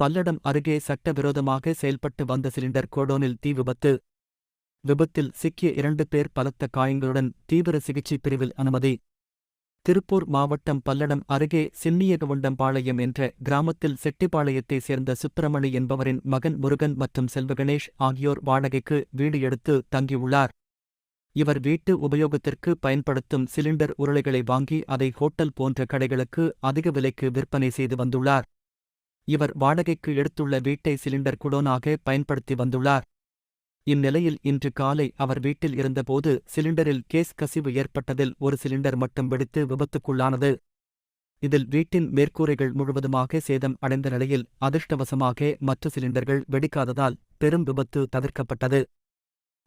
பல்லடம் அருகே சட்டவிரோதமாக செயல்பட்டு வந்த சிலிண்டர் கோடோனில் தீ விபத்து. விபத்தில் சிக்கிய இரண்டு பேர் பலத்த காயங்களுடன் தீவிர சிகிச்சை பிரிவில் அனுமதி. திருப்பூர் மாவட்டம் பல்லடம் அருகே சின்னியகவுண்டம்பாளையம் என்ற கிராமத்தில் செட்டிப்பாளையத்தைச் சேர்ந்த சுப்பிரமணி என்பவரின் மகன் முருகன் மற்றும் செல்வகணேஷ் ஆகியோர் வாடகைக்கு வீடு எடுத்து தங்கியுள்ளார். இவர் வீட்டு உபயோகத்திற்கு பயன்படுத்தும் சிலிண்டர் உருளைகளை வாங்கி அதை ஹோட்டல் போன்ற கடைகளுக்கு அதிக விலைக்கு விற்பனை செய்து வந்துள்ளார். இவர் வாடகைக்கு எடுத்துள்ள வீட்டை சிலிண்டர் குடோனாக பயன்படுத்தி வந்துள்ளார். இந்நிலையில் இன்று காலை அவர் வீட்டில் இருந்தபோது சிலிண்டரில் கேஸ் கசிவு ஏற்பட்டதில் ஒரு சிலிண்டர் மட்டும் வெடித்து விபத்துக்குள்ளானது. இதில் வீட்டின் மேற்கூரைகள் முழுவதுமாக சேதம் அடைந்த நிலையில் அதிர்ஷ்டவசமாக மற்ற சிலிண்டர்கள் வெடிக்காததால் பெரும் விபத்து தவிர்க்கப்பட்டது.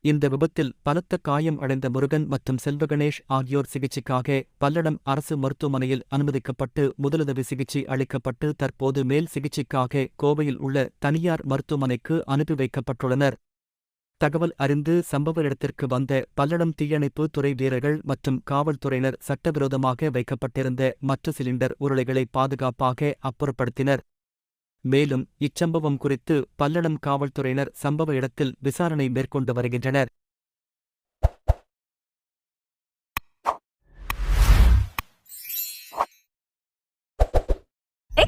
இந்த விபத்தில் பலத்த காயம் அடைந்த முருகன் மற்றும் செல்வகணேஷ் ஆகியோர் சிகிச்சைக்காக பல்லடம் அரசு மருத்துவமனையில் அனுமதிக்கப்பட்டு முதலுதவி சிகிச்சை அளிக்கப்பட்டு தற்போது மேல் சிகிச்சைக்காக கோவையில் உள்ள தனியார் மருத்துவமனைக்கு அனுப்பி வைக்கப்பட்டுள்ளனர். தகவல் அறிந்து சம்பவ இடத்திற்கு வந்த பல்லடம் தீயணைப்பு துறை வீரர்கள் மற்றும் காவல்துறையினர் சட்டவிரோதமாக வைக்கப்பட்டிருந்த மற்ற சிலிண்டர் உருளைகளை பாதுகாப்பாக அப்புறப்படுத்தினர். மேலும் இச்சம்பவம் குறித்து பல்லடம் காவல்துறையினர் சம்பவ இடத்தில் விசாரணை மேற்கொண்டு வருகின்றனர்.